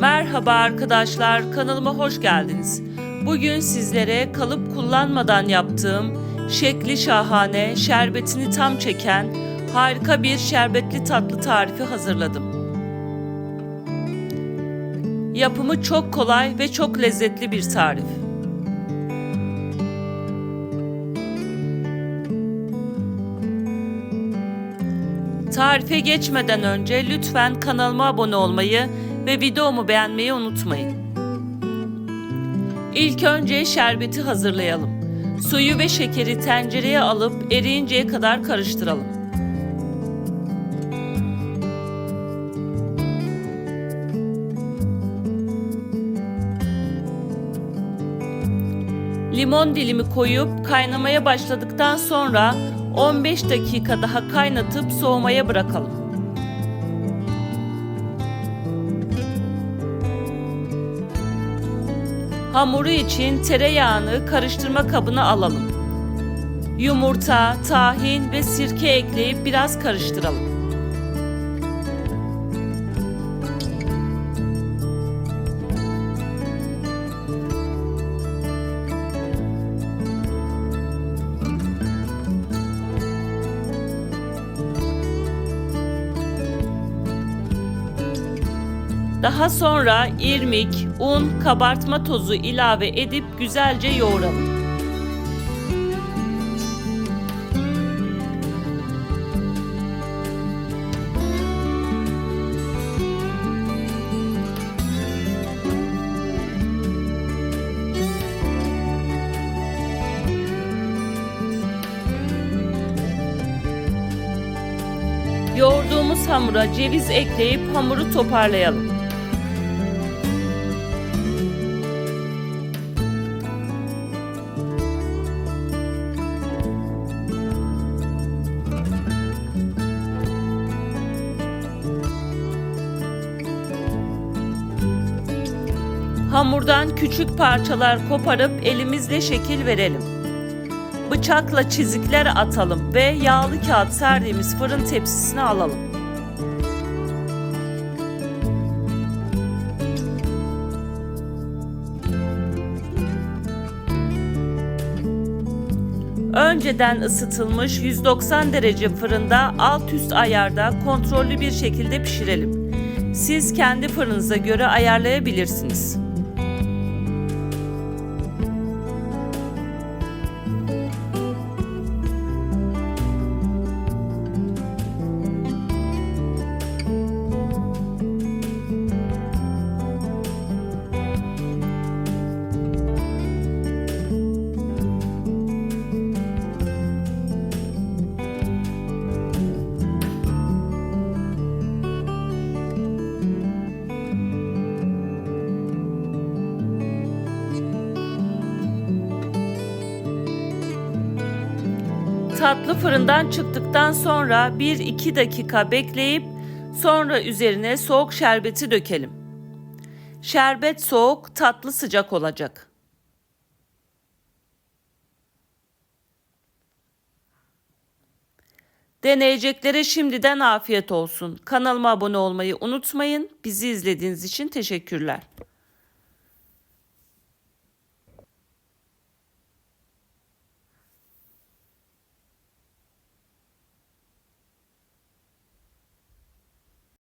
Merhaba arkadaşlar, kanalıma hoş geldiniz. Bugün sizlere kalıp kullanmadan yaptığım şekli şahane, şerbetini tam çeken harika bir şerbetli tatlı tarifi hazırladım. Yapımı çok kolay ve çok lezzetli bir tarif. Tarife geçmeden önce lütfen kanalıma abone olmayı ve videomu beğenmeyi unutmayın. İlk önce şerbeti hazırlayalım. Suyu ve şekeri tencereye alıp eriyinceye kadar karıştıralım. Limon dilimi koyup kaynamaya başladıktan sonra 15 dakika daha kaynatıp soğumaya bırakalım. Hamuru için tereyağını karıştırma kabına alalım. Yumurta, tahin ve sirke ekleyip biraz karıştıralım. Daha sonra irmik, un, kabartma tozu ilave edip güzelce yoğuralım. Yoğurduğumuz hamura ceviz ekleyip hamuru toparlayalım. Hamurdan küçük parçalar koparıp elimizle şekil verelim. Bıçakla çizikler atalım ve yağlı kağıt serdiğimiz fırın tepsisine alalım. Önceden ısıtılmış 190 derece fırında alt üst ayarda kontrollü bir şekilde pişirelim. Siz kendi fırınıza göre ayarlayabilirsiniz. Tatlı fırından çıktıktan sonra 1-2 dakika bekleyip sonra üzerine soğuk şerbeti dökelim. Şerbet soğuk, tatlı sıcak olacak. Deneyeceklere şimdiden afiyet olsun. Kanalıma abone olmayı unutmayın. Bizi izlediğiniz için teşekkürler.